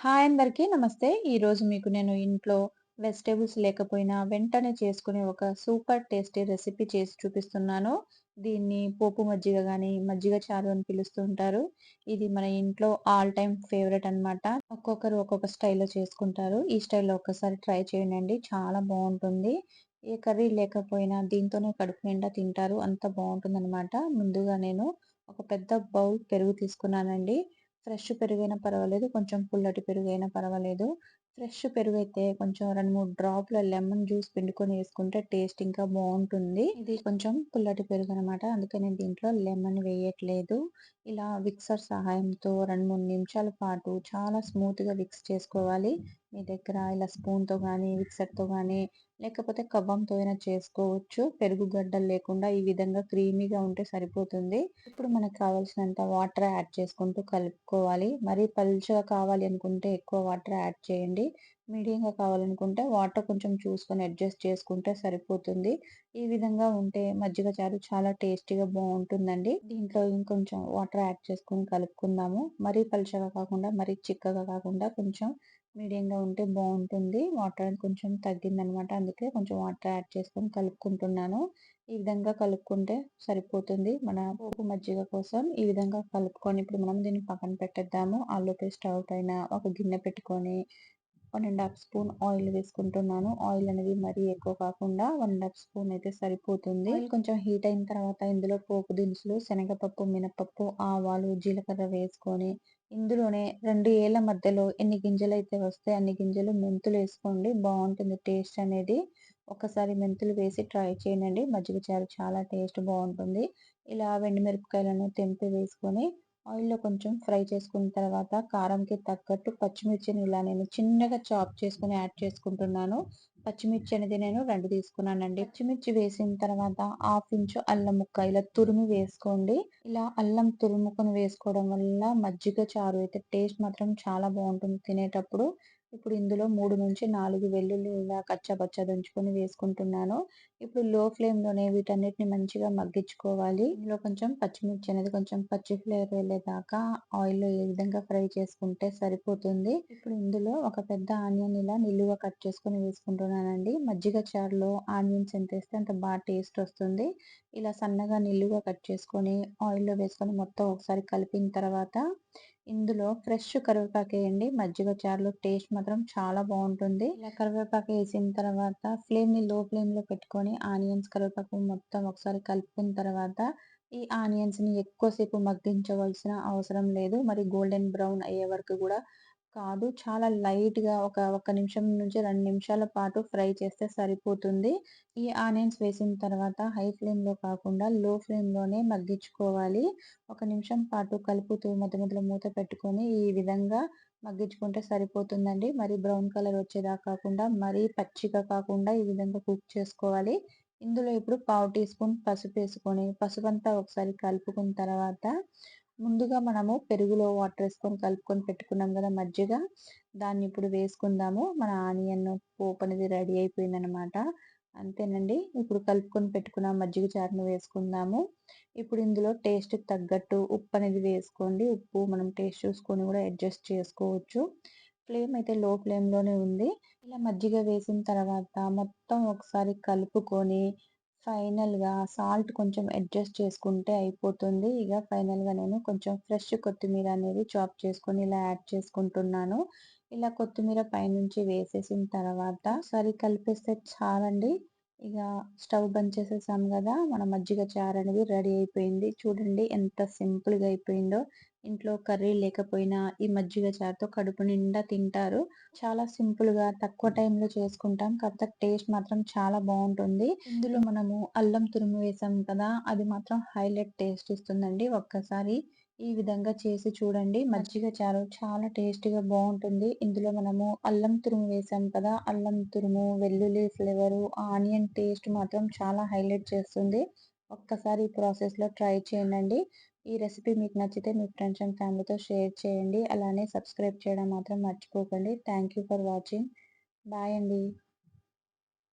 Hi అందరికీ నమస్తే. ఈరోజు మీకు నేను ఇంట్లో వెజిటేబుల్స్ లేకపోయినా వెంటనే చేసుకునే ఒక సూపర్ టేస్టీ రెసిపీ చేసి చూపిస్తున్నాను. దీన్ని పోపు మజ్జిగ కానీ మజ్జిగ చారు అని పిలుస్తూ ఉంటారు. ఇది మన ఇంట్లో ఆల్ టైమ్ ఫేవరెట్ అన్నమాట. ఒక్కొక్కరు ఒక్కొక్క స్టైల్‌లో చేసుకుంటారు. ఈ స్టైల్‌లో ఒక్కసారి ట్రై చేయండి. చాలా బాగుంటుంది ఏ కర్రీ లేకపోయినా దీంతోనే కడుపు నిండా తింటారు. అంత బావుంటుందన్నమాట. ముందుగా నేను ఒక పెద్ద బౌల్ పెరుగు తీసుకున్నానండి. ఫ్రెష్ పెరుగైనా పర్వాలేదు. కొంచెం పుల్లటి పెరుగైనా పర్వాలేదు. ఫ్రెష్ పెరుగు అయితే కొంచెం 2, 3 డ్రాప్‌ల లెమన్ జ్యూస్ పిండుకొని వేసుకుంటే టేస్ట్ ఇంకా బాగుంటుంది ఇది కొంచెం పుల్లటి పెరుగనమాట. అందుకే నేను దీంట్లో లెమన్ వేయట్లేదు. ఇలా విక్సర్ సహాయంతో 2, 3 నిమిషాల పాటు చాలా స్మూత్‌గా విక్స్ చేసుకోవాలి. మీ దగ్గర ఇలా స్పూన్‌తో కానీ విక్సర్‌తో కానీ లేకపోతే కవ్వంతో అయినా చేసుకోవచ్చు. పెరుగు గడ్డలు లేకుండా ఈ విధంగా క్రీమీగా ఉంటే సరిపోతుంది. ఇప్పుడు మనకు కావాల్సినంత వాటర్ యాడ్ చేసుకుంటూ కలుపుకోవాలి. మరీ పల్చగా కావాలి అనుకుంటే ఎక్కువ వాటర్ యాడ్ చేయండి. మీడియంగా కావాలనుకుంటే వాటర్ కొంచెం చూసుకొని అడ్జస్ట్ చేసుకుంటే సరిపోతుంది. ఈ విధంగా ఉంటే మజ్జిగ చారు చాలా టేస్టీగా బాగుంటుందండి దీంట్లో ఇంకొంచెం వాటర్ యాడ్ చేసుకొని కలుపుకుందాము. మరీ పలుచగా కాకుండా, మరీ చిక్కగా కాకుండా కొంచెం మీడియంగా ఉంటే బాగుంటుంది వాటర్ కొంచెం తగ్గిందనమాట. అందుకే కొంచెం వాటర్ యాడ్ చేసుకొని కలుపుకుంటున్నాను. ఈ విధంగా కలుపుకుంటే సరిపోతుంది. మన పోపు మజ్జిగ కోసం ఈ విధంగా కలుపుకొని ఇప్పుడు మనం దీన్ని పక్కన పెట్టేద్దాము. ఆలోపే స్టవ్ పైన ఒక గిన్నె పెట్టుకొని 1 ½ స్పూన్ ఆయిల్ వేసుకుంటున్నాను. ఆయిల్ అనేది మరీ ఎక్కువ కాకుండా 1 ½ స్పూన్ అయితే సరిపోతుంది. కొంచెం హీట్ అయిన తర్వాత ఇందులో పోపు దినుసులు, శనగపప్పు, మినపప్పు, ఆవాలు, జీలకర్ర వేసుకొని ఇందులోనే 2 ఏళ్ళ మధ్యలో ఎన్ని గింజలైతే వస్తాయి అన్ని గింజలు మెంతులు వేసుకోండి. బావుంటుంది టేస్ట్ అనేది. ఒక్కసారి మెంతులు వేసి ట్రై చేయండి. మజ్జిగ చారు చాలా టేస్ట్ బావుంటుంది. ఇలా ఎండుమిరపకాయలను తెంపి వేసుకొని ఆయిల్‌లో కొంచెం ఫ్రై చేసుకున్న తర్వాత కారంకి తగ్గట్టు పచ్చిమిర్చిని ఇలా నేను చిన్నగా చాప్ చేసుకొని యాడ్ చేసుకుంటున్నాను. పచ్చిమిర్చి అనేది నేను రెండు తీసుకున్నానండి. పచ్చిమిర్చి వేసిన తర్వాత హాఫ్ ఇంచు అల్లం ముక్క ఇలా తురిమి వేసుకోండి. ఇలా అల్లం తురుముకొని వేసుకోవడం వల్ల మజ్జిగ చారు అయితే టేస్ట్ మాత్రం చాలా బాగుంటుంది తినేటప్పుడు. ఇప్పుడు ఇందులో 3-4 వెల్లుల్లి ఇలా కచ్చపచ్చ దంచుకొని వేసుకుంటున్నాను. ఇప్పుడు లో ఫ్లేమ్‌లోనే వీటన్నిటిని మంచిగా మగ్గించుకోవాలి. ఇందులో కొంచెం పచ్చిమిర్చి అనేది కొంచెం పచ్చి ఫ్లేవర్ వెళ్ళేదాకా ఆయిల్‌లో ఏ విధంగా ఫ్రై చేసుకుంటే సరిపోతుంది. ఇప్పుడు ఇందులో ఒక పెద్ద ఆనియన్ ఇలా నిలువ కట్ చేసుకొని వేసుకుంటున్నానండి. మజ్జిగ చారులో ఆనియన్స్ ఎంత వేస్తే అంత బాగా టేస్ట్ వస్తుంది. ఇలా సన్నగా నిలువ కట్ చేసుకొని ఆయిల్‌లో వేసుకొని మొత్తం ఒకసారి కలిపిన తర్వాత ఇందులో ఫ్రెష్ కరివేపాకు వేయండి. మజ్జిగ చారులో టేస్ట్ మాత్రం చాలా బాగుంటుంది ఇలా కరివేపాకు వేసిన తర్వాత ఫ్లేమ్‌ని లో ఫ్లేమ్‌లో పెట్టుకొని ఆనియన్స్, కరివేపాకు మొత్తం ఒకసారి కలుపుకున్న తర్వాత ఈ ఆనియన్స్‌ని ఎక్కువసేపు మగ్గించవలసిన అవసరం లేదు. మరి గోల్డెన్ బ్రౌన్ అయ్యే వరకు కూడా కాదు. చాలా లైట్‌గా ఒక, ఒక నిమిషం నుంచి 2 నిమిషాల పాటు ఫ్రై చేస్తే సరిపోతుంది. ఈ ఆనియన్స్ వేసిన తర్వాత హై ఫ్లేమ్‌లో కాకుండా లో ఫ్లేమ్‌లోనే మగ్గించుకోవాలి. ఒక నిమిషం పాటు కలుపుతూ మధ్య మధ్యలో మూత పెట్టుకొని ఈ విధంగా మగ్గించుకుంటే సరిపోతుందండి. మరి బ్రౌన్ కలర్ వచ్చేదాకా కాకుండా, మరీ పచ్చిగా కాకుండా ఈ విధంగా కుక్ చేసుకోవాలి. ఇందులో ఇప్పుడు పావు టీ స్పూన్ పసుపేసుకొని పసుపంతా ఒకసారి కలుపుకున్న తర్వాత ముందుగా మనము పెరుగులో వాటర్ వేసుకొని కలుపుకొని పెట్టుకున్నాం కదా మజ్జిగ. దాన్ని ఇప్పుడు వేసుకుందాము. మన ఆనియన్ పోపు అనేది రెడీ అయిపోయిందనమాట. అంతేనండి. ఇప్పుడు కలుపుకొని పెట్టుకున్న మజ్జిగ చారును వేసుకుందాము. ఇప్పుడు ఇందులో టేస్ట్ తగ్గట్టు ఉప్పు అనేది వేసుకోండి. ఉప్పు మనం టేస్ట్ చూసుకొని కూడా అడ్జస్ట్ చేసుకోవచ్చు. ఫ్లేమ్ అయితే లో ఫ్లేమ్‌లోనే ఉంది. ఇలా మజ్జిగ వేసిన తర్వాత మొత్తం ఒకసారి కలుపుకొని ఫైనల్‌గా సాల్ట్ కొంచెం అడ్జస్ట్ చేసుకుంటే అయిపోతుంది. ఇక ఫైనల్‌గా నేను కొంచెం ఫ్రెష్ కొత్తిమీర అనేది చాప్ చేసుకొని ఇలా యాడ్ చేసుకుంటున్నాను. ఇలా కొత్తిమీర పైనుంచి వేసేసిన తర్వాత సరి కలిపేస్తే చాలండి. ఇక స్టవ్ బంద్ చేసేసాం కదా! మన మజ్జిగ చారు అనేది రెడీ అయిపోయింది. చూడండి ఎంత సింపుల్‌గా అయిపోయిందో. ఇంట్లో కర్రీ లేకపోయినా ఈ మజ్జిగ చారుతో కడుపు నిండా తింటారు. చాలా సింపుల్‌గా తక్కువ టైంలో చేసుకుంటాం. కాకపోతే టేస్ట్ మాత్రం చాలా బావుంటుంది. ఇందులో మనము అల్లం తురుము వేసాం కదా! అది మాత్రం హైలైట్ టేస్ట్ ఇస్తుందండి. ఒక్కసారి ఈ విధంగా చేసి చూడండి. మజ్జిగ చారు చాలా టేస్టీగా బావుంటుంది. ఇందులో మనము అల్లం తురుము వేసాం కదా! అల్లం తురుము, వెల్లుల్లి ఫ్లేవరు, ఆనియన్ టేస్ట్ మాత్రం చాలా హైలైట్ చేస్తుంది. ఒక్కసారి ఈ ప్రాసెస్‌లో ట్రై చేయండి. ఈ రెసిపీ మీకు నచ్చితే మీ ఫ్రెండ్స్ అండ్ ఫ్యామిలీతో షేర్ చేయండి. అలానే సబ్స్క్రైబ్ చేయడం మాత్రం మర్చిపోకండి. Thank you for watching. Bye అండి.